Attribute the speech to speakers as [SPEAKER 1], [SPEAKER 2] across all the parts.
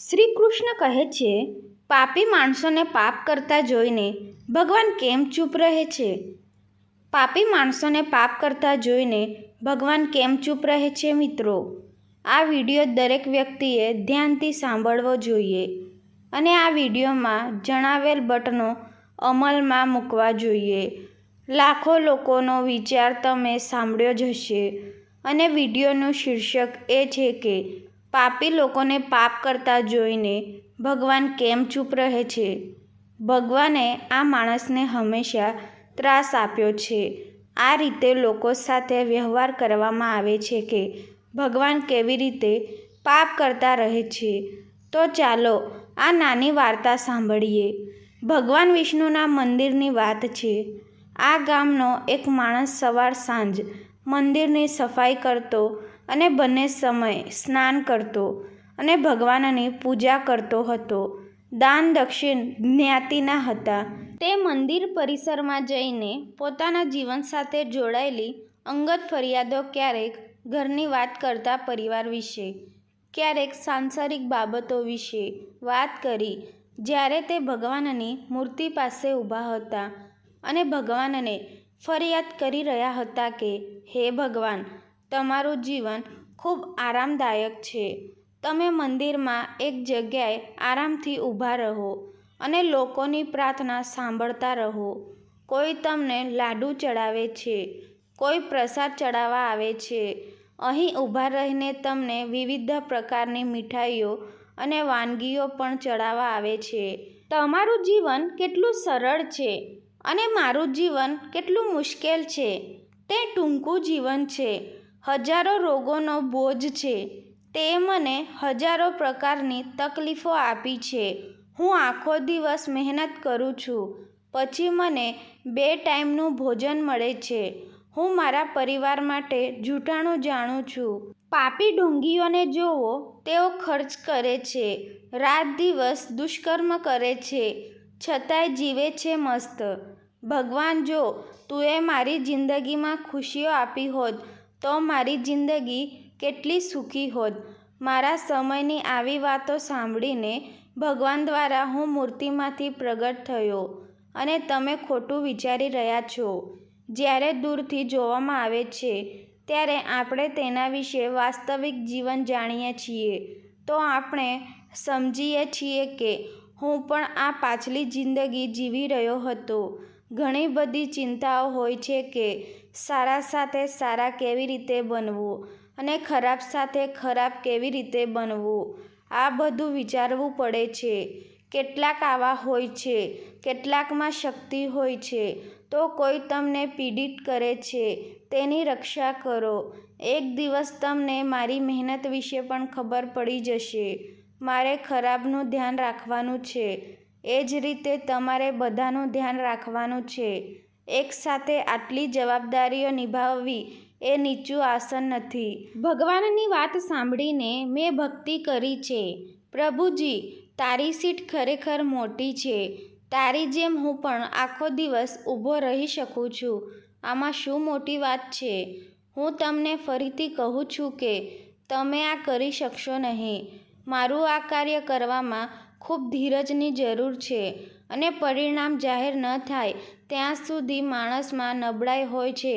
[SPEAKER 1] શ્રી કૃષ્ણ કહે છે, પાપી માણસોને પાપ કરતા જોઈને ભગવાન કેમ ચૂપ રહે છે? પાપી માણસોને પાપ કરતા જોઈને ભગવાન કેમ ચૂપ રહે છે મિત્રો? આ વીડિયો દરેક વ્યક્તિએ ધ્યાનથી સાંભળવો જોઈએ અને આ વિડીયોમાં જણાવેલ બટનો અમલમાં મૂકવા જોઈએ. લાખો લોકોનો વિચાર તમે સાંભળ્યો જ હશે અને વિડીયોનું શીર્ષક એ છે કે પાપી લોકોને પાપ કરતા જોઈને ભગવાન કેમ ચૂપ રહે છે? ભગવાને આ માણસને હંમેશા ત્રાસ આપ્યો છે. આ રીતે લોકો સાથે વ્યવહાર કરવામાં આવે છે કે ભગવાન કેવી રીતે પાપ કરતા રહે છે. તો ચાલો આ નાની વાર્તા સાંભળીએ. ભગવાન વિષ્ણુના મંદિરની વાત છે. આ ગામનો એક માણસ સવાર સાંજ મંદિરની સફાઈ કરતો અને બંને સમય સ્નાન કરતો અને ભગવાનની પૂજા કરતો હતો. દાન દક્ષિણ જ્ઞાતિના હતા. તે મંદિર પરિસરમાં જઈને પોતાના જીવન સાથે જોડાયેલી અંગત ફરિયાદો ક્યારેક ઘરની વાત કરતા પરિવાર વિશે, ક્યારેક સાંસારિક બાબતો વિશે વાત કરી, જ્યારે તે ભગવાનની મૂર્તિ પાસે ઊભા હતા અને ભગવાનને ફરિયાદ કરી રહ્યા હતા કે, હે ભગવાન તમારું જીવન ખૂબ આરામદાયક છે. તમે મંદિરમાં એક જગ્યાએ આરામથી ઊભા રહો અને લોકોની પ્રાર્થના સાંભળતા રહો. કોઈ તમને લાડુ ચડાવે છે, કોઈ પ્રસાદ ચડાવવા આવે છે. અહીં ઊભા રહીને તમને વિવિધ પ્રકારની મીઠાઈઓ અને વાનગીઓ પણ ચડાવવા આવે છે. તમારું જીવન કેટલું સરળ છે અને મારું જીવન કેટલું મુશ્કેલ છે. તે ટૂંકું જીવન છે. હજારો રોગોનો બોજ છે. તે મને હજારો પ્રકારની તકલીફો આપી છે. હું આખો દિવસ મહેનત કરું છું. પછી મને બે ટાઈમનું ભોજન મળે છે. હું મારા પરિવાર માટે જૂઠાણું જાણું છું. પાપી ઢોંગીઓને જોવો, તેઓ ખર્ચ કરે છે. રાત દિવસ દુષ્કર્મ કરે છે. છતાંય જીવે છે મસ્ત. ભગવાન જો તુંએ મારી જિંદગીમાં ખુશીઓ આપી હોત તો મારી જિંદગી કેટલી સુખી હોત. મારા સમયની આવી વાતો સાંભળીને ભગવાન દ્વારા હું મૂર્તિમાંથી પ્રગટ થયો અને તમે ખોટું વિચારી રહ્યા છો. જ્યારે દૂરથી જોવામાં આવે છે, ત્યારે આપણે તેના વિશે વાસ્તવિક જીવન જાણીએ છીએ. તો આપણે સમજીએ છીએ કે હું પણ આ પાછલી જિંદગી જીવી રહ્યો હતો. ઘણી બધી ચિંતાઓ હોય છે કે સારા સાથે સારા કેવી રીતે બનવું અને ખરાબ સાથે ખરાબ કેવી રીતે બનવું? આ બધું વિચારવું પડે છે. કેટલાક આવા હોય છે, કેટલાકમાં શક્તિ હોય છે. તો કોઈ તમને પીડિત કરે છે, તેની રક્ષા કરો. એક દિવસ તમને મારી મહેનત વિશે પણ ખબર પડી જશે. મારે ખરાબનું ધ્યાન રાખવાનું છે. એ જ રીતે તમારે બધાનું ધ્યાન રાખવાનું છે. એકસાથે આટલી જવાબદારીઓ નિભાવવી એ નીચું આસન નથી. ભગવાનની વાત સાંભળીને મેં ભક્તિ કરી છે. પ્રભુજી, તારી સીટ ખરેખર મોટી છે. તારી જેમ હું પણ આખો દિવસ ઊભો રહી શકું છું. આમાં શું મોટી વાત છે? હું તમને ફરીથી કહું છું કે, તમે આ કરી શકશો નહીં. મારું આ કાર્ય કરવામાં ખૂબ ધીરજની જરૂર છે અને પરિણામ જાહેર ન થાય ત્યાં સુધી માણસમાં નબળાઈ હોય છે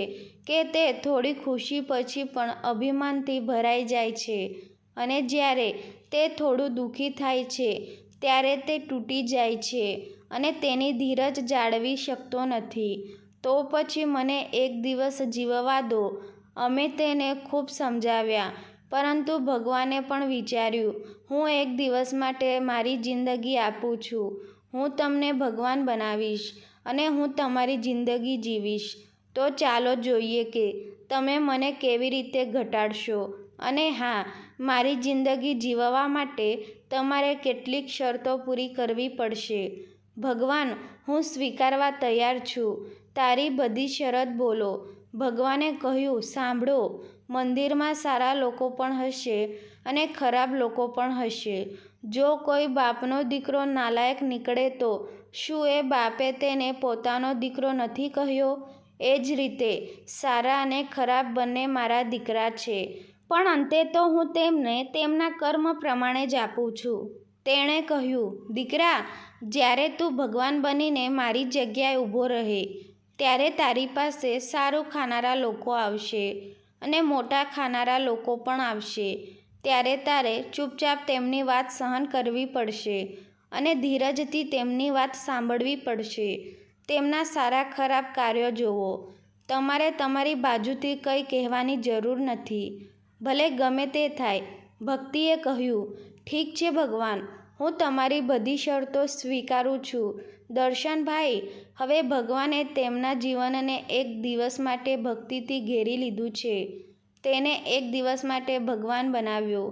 [SPEAKER 1] કે તે થોડી ખુશી પછી પણ અભિમાનથી ભરાઈ જાય છે. અને જ્યારે તે થોડું દુઃખી થાય છે, ત્યારે તે તૂટી જાય છે અને તેની ધીરજ જાળવી શકતો નથી. તો પછી મને એક દિવસ જીવવા દો. અમે તેને ખૂબ સમજાવ્યા, પરંતુ ભગવાને પણ વિચાર્યું, હું એક દિવસ માટે મારી જિંદગી આપું છું. હું તમને ભગવાન બનાવીશ. અને હું તમારી જિંદગી જીવીશ. તો ચાલો જોઈએ કે તમે મને કેવી રીતે ઘટાડશો. અને હા, મારી જિંદગી જીવવા માટે તમારે કેટલીક શરતો પૂરી કરવી પડશે. ભગવાન, હું સ્વીકારવા તૈયાર છું. તારી બધી શરત બોલો. ભગવાને કહ્યું, સાંભળો, મંદિરમાં સારા લોકો પણ હશે અને ખરાબ લોકો પણ હશે. જો કોઈ બાપનો દીકરો નાલાયક નીકળે તો શું એ બાપે તેને પોતાનો દીકરો નથી કહ્યો? એ જ રીતે સારા અને ખરાબ બંને મારા દીકરા છે. પણ અંતે તો હું તેમને તેમના કર્મ પ્રમાણે જ આપું છું. તેણે કહ્યું, દીકરા, જ્યારે તું ભગવાન બનીને મારી જગ્યાએ ઊભો રહે, ત્યારે તારી પાસે સારું ખાનારા લોકો આવશે અને મોટા ખાનારા લોકો પણ આવશે. ત્યારે તારે ચૂપચાપ તેમની વાત સહન કરવી પડશે. અને ધીરજથી તેમની વાત સાંભળવી પડશે. તેમના સારા ખરાબ કાર્યો જુઓ. તમારે તમારી બાજુથી કંઈ કહેવાની જરૂર નથી. ભલે ગમે તે થાય, ભક્તિએ કહ્યું, ઠીક છે ભગવાન, હું તમારી બધી શરતો સ્વીકારું છું. દર્શનભાઈ હવે ભગવાને તેમના જીવનને એક દિવસ માટે ભક્તિથી ઘેરી લીધું છે. તેને એક દિવસ માટે ભગવાન બનાવ્યો.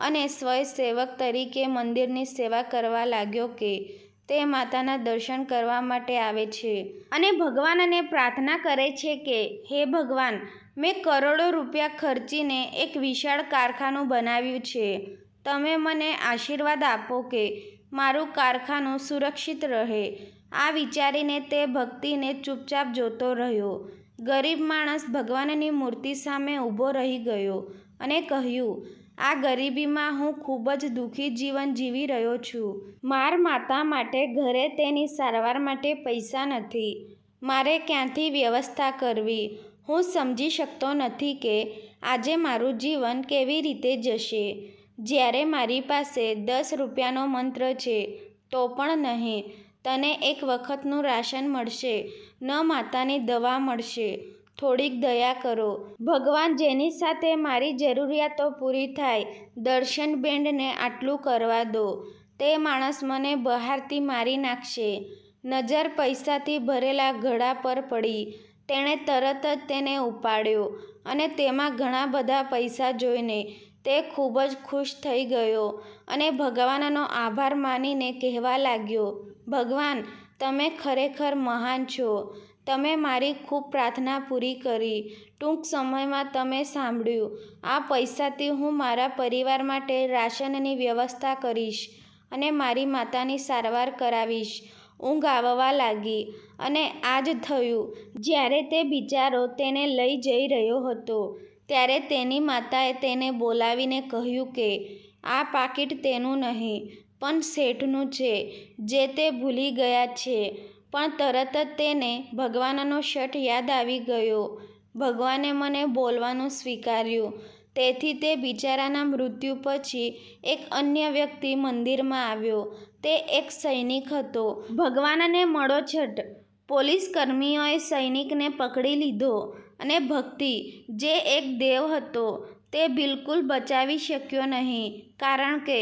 [SPEAKER 1] અને સ્વયંસેવક તરીકે મંદિરની સેવા કરવા લાગ્યો કે તે માતાના દર્શન કરવા માટે આવે છે. અને ભગવાનને પ્રાર્થના કરે છે કે, હે ભગવાન, મેં કરોડો રૂપિયા ખર્ચીને એક વિશાળ કારખાનું બનાવ્યું છે. તમે મને આશીર્વાદ આપો કે મારું કારખાનું સુરક્ષિત રહે. આ વિચારીને તે ભક્તિને ચૂપચાપ જોતો રહ્યો. ગરીબ માણસ ભગવાનની મૂર્તિ સામે ઊભો રહી ગયો અને કહ્યું આ ગરીબીમાં હું ખૂબ જ દુઃખી જીવન જીવી રહ્યો છું. માર માતા માટે ઘરે તેની સારવાર માટે પૈસા નથી. મારે ક્યાંથી વ્યવસ્થા કરવી? હું સમજી શકતો નથી કે આજે મારું જીવન કેવી રીતે જશે. જ્યારે મારી પાસે દસ રૂપિયાનો મંત્ર છે, તો પણ નહીં. તને એક વખતનું રાશન મળશે. ન માતાની દવા મળશે. થોડીક દયા કરો. ભગવાન જેની સાથે મારી જરૂરિયાતો પૂરી થાય, દર્શન બેન્ડને આટલું કરવા દો. તે માણસ મને બહારથી મારી નાખશે. નજર પૈસાથી ભરેલા ઘડા પર પડી. તેણે તરત જ તેને ઉપાડ્યો અને તેમાં ઘણા બધા પૈસા જોઈને તે ખૂબ જ ખુશ થઈ ગયો અને ભગવાનનો આભાર માનીને કહેવા લાગ્યો, ભગવાન, તમે ખરેખર મહાન છો. તમે મારી ખૂબ પ્રાર્થના પૂરી કરી. ટૂંક સમયમાં તમે સાંભળ્યું. આ પૈસાથી હું મારા પરિવાર માટે રાશનની વ્યવસ્થા કરીશ અને મારી માતાની સારવાર કરાવીશ. ઊંઘ આવવા લાગી અને આ જ થયું. જ્યારે તે બિચારો તેને લઈ જઈ રહ્યો હતો, ત્યારે તેની માતાએ તેને બોલાવીને કહ્યું કે, આ પાકીટ તેનું નહીં, પણ શેઠનું છે, જે તે ભૂલી ગયા છે. પણ તરત જ તેને ભગવાનનો શઠ યાદ આવી ગયો. ભગવાને મને બોલવાનું સ્વીકાર્યું. તેથી તે બિચારાના મૃત્યુ પછી એક અન્ય વ્યક્તિ મંદિરમાં આવ્યો. તે એક સૈનિક હતો. ભગવાનને મળો છટ પોલીસ કર્મીઓએ સૈનિકને પકડી લીધો અને ભક્તિ જે એક દેવ હતો તે બિલકુલ બચાવી શક્યો નહીં. કારણ કે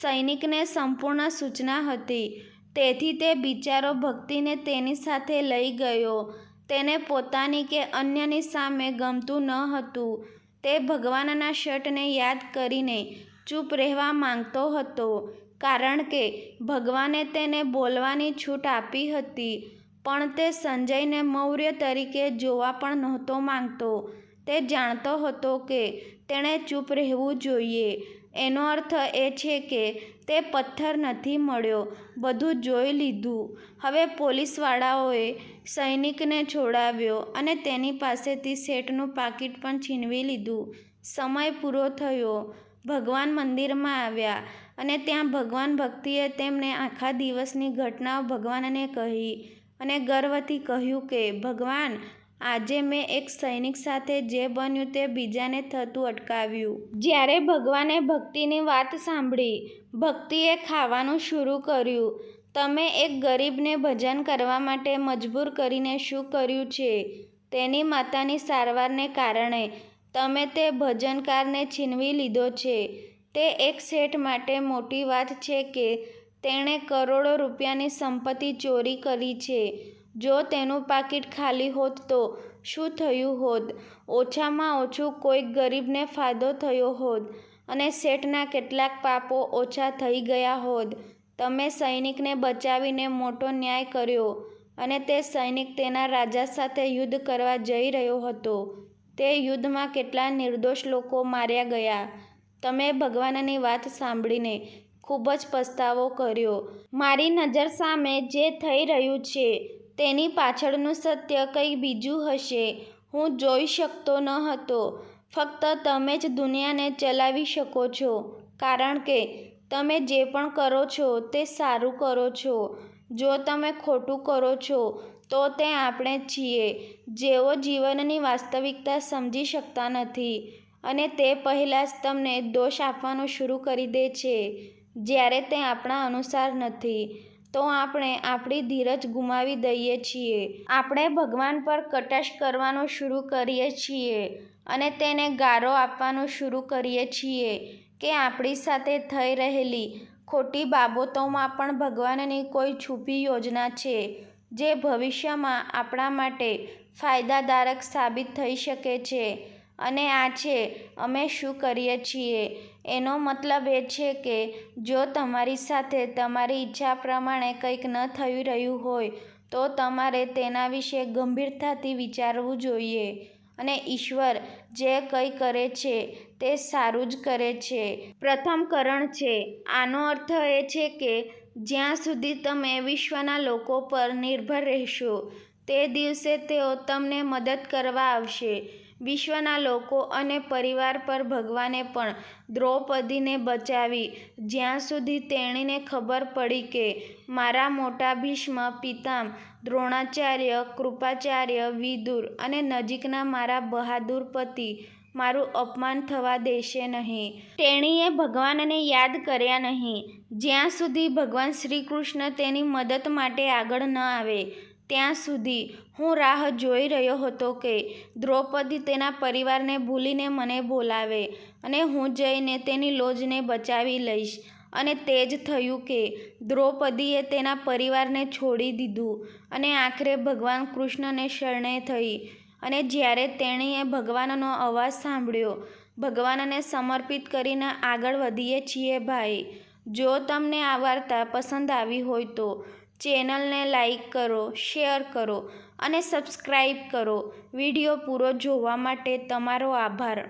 [SPEAKER 1] સૈનિકને સંપૂર્ણ સૂચના હતી. તેથી તે બિચારો ભક્તિને તેની સાથે લઈ ગયો. તેને પોતાની કે અન્યની સામે ગમતું ન હતું. તે ભગવાનના શટને યાદ કરીને ચૂપ રહેવા માંગતો હતો, કારણ કે ભગવાને તેને બોલવાની છૂટ આપી હતી, પણ તે સંજયને મૌર્ય તરીકે જોવા પણ નહોતો માંગતો. તે જાણતો હતો કે તેણે ચૂપ રહેવું જોઈએ. એનો અર્થ એ છે કે તે પથ્થર નથી મળ્યો. બધું જોઈ લીધું. હવે પોલીસવાળાઓએ સૈનિકને છોડાવ્યો અને તેની પાસેથી શેઠનું પાકીટ પણ છીનવી લીધું. સમય પૂરો થયો. ભગવાન મંદિરમાં આવ્યા અને ત્યાં ભગવાન ભક્તિએ તેમને આખા દિવસની ઘટનાઓ ભગવાનને કહી અને ગર્વથી કહ્યું કે, ભગવાન આજે મેં એક સૈનિક સાથે જે બન્યું તે બીજાને થતું અટકાવ્યું. જ્યારે ભગવાને ભક્તિની વાત સાંભળી, ભક્તિએ ખાવાનું શરૂ કર્યું. તમે એક ગરીબને ભજન કરવા માટે મજબૂર કરીને શું કર્યું છે? તેની માતાની સારવારને કારણે તમે તે ભજનકારને છીનવી લીધો છે. તે એક શેઠ માટે મોટી વાત છે કે તેણે કરોડો રૂપિયાની સંપત્તિ ચોરી કરી છે. જો તેનું પાકીટ ખાલી હોત તો શું થયું હોત? ઓછામાં ઓછું કોઈક ગરીબને ફાયદો થયો હોત અને શેઠના કેટલાક પાપો ઓછા થઈ ગયા હોત. તમે સૈનિકને બચાવીને મોટો ન્યાય કર્યો અને તે સૈનિક તેના રાજા સાથે યુદ્ધ કરવા જઈ રહ્યો હતો. તે યુદ્ધમાં કેટલા નિર્દોષ લોકો માર્યા ગયા. તમે ભગવાનની વાત સાંભળીને ખૂબ જ પસ્તાવો કર્યો. મારી નજર સામે જે થઈ રહ્યું છે તેની પાછળનું સત્ય કંઈ બીજું હશે? હું જોઈ શકતો ન હતો. ફક્ત તમે જ દુનિયાને ચલાવી શકો છો. કારણ કે તમે જે પણ કરો છો તે સારું કરો છો. જો તમે ખોટું કરો છો, તો તે આપણે છીએ. જેઓ જીવનની વાસ્તવિકતા સમજી શકતા નથી અને તે પહેલાં જ તમને દોષ આપવાનું શરૂ કરી દે છે, જ્યારે તે આપણા અનુસાર નથી. તો આપણે આપણી ધીરજ ગુમાવી દઈએ છીએ. આપણે ભગવાન પર કટાક્ષ કરવાનું શરૂ કરીએ છીએ અને તેને ગારો આપવાનું શરૂ કરીએ છીએ કે આપણી સાથે થઈ રહેલી ખોટી બાબતોમાં પણ ભગવાનની કોઈ છુપી યોજના છે જે ભવિષ્યમાં આપણા માટે ફાયદાદારક સાબિત થઈ શકે છે. અને આ છે, અમે શું કરીએ છીએ? એનો મતલબ એ છે કે, જો તમારી સાથે તમારી ઈચ્છા પ્રમાણે કંઈક ન થઈ રહ્યું હોય, તો તમારે તેના વિશે ગંભીરતાથી વિચારવું જોઈએ. અને ઈશ્વર જે કંઈ કરે છે, તે સારું જ કરે છે. પ્રથમ કરણ છે, આનો અર્થ એ છે કે, જ્યાં સુધી તમે વિશ્વના લોકો પર નિર્ભર રહેશો, તે દિવસે તેઓ તમને મદદ કરવા આવશે. વિશ્વના લોકો અને પરિવાર પર ભગવાને પણ દ્રૌપદીને બચાવી. જ્યાં સુધી તેણીને ખબર પડી કે મારા મોટા ભીષ્મ, પિતામ, દ્રોણાચાર્ય, કૃપાચાર્ય, વિદુર અને નજીકના મારા બહાદુર પતિ મારું અપમાન થવા દેશે નહીં. તેણીએ ભગવાનને યાદ કર્યા નહીં. જ્યાં સુધી ભગવાન શ્રીકૃષ્ણ તેની મદદ માટે આગળ ન આવે ત્યાં સુધી હું રાહ જોઈ રહ્યો હતો કે દ્રૌપદી તેના પરિવારને ભૂલીને મને બોલાવે અને હું જઈને તેની લોજને બચાવી લઈશ. અને તે જ થયું કે દ્રૌપદીએ તેના પરિવારને છોડી દીધું અને આખરે ભગવાન કૃષ્ણને શરણે થઈ. અને જ્યારે તેણીએ ભગવાનનો અવાજ સાંભળ્યો, ભગવાનને સમર્પિત કરીને આગળ વધીએ છીએ ભાઈ. જો તમને આ વાર્તા પસંદ આવી હોય તો ચેનલને લાઈક કરો શેર કરો અને સબસ્ક્રાઈબ કરો. વીડિયો પૂરો જોવા માટે તમારો આભાર.